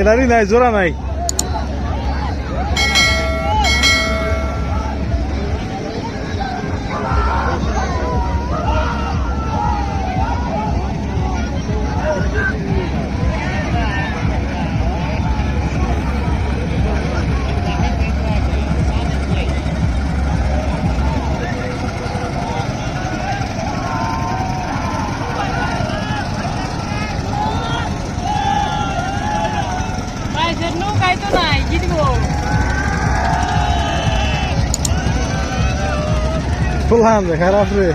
এদারই নাই জোড়া নাই। Donay donay gidiyor. Kullandık, haraflı.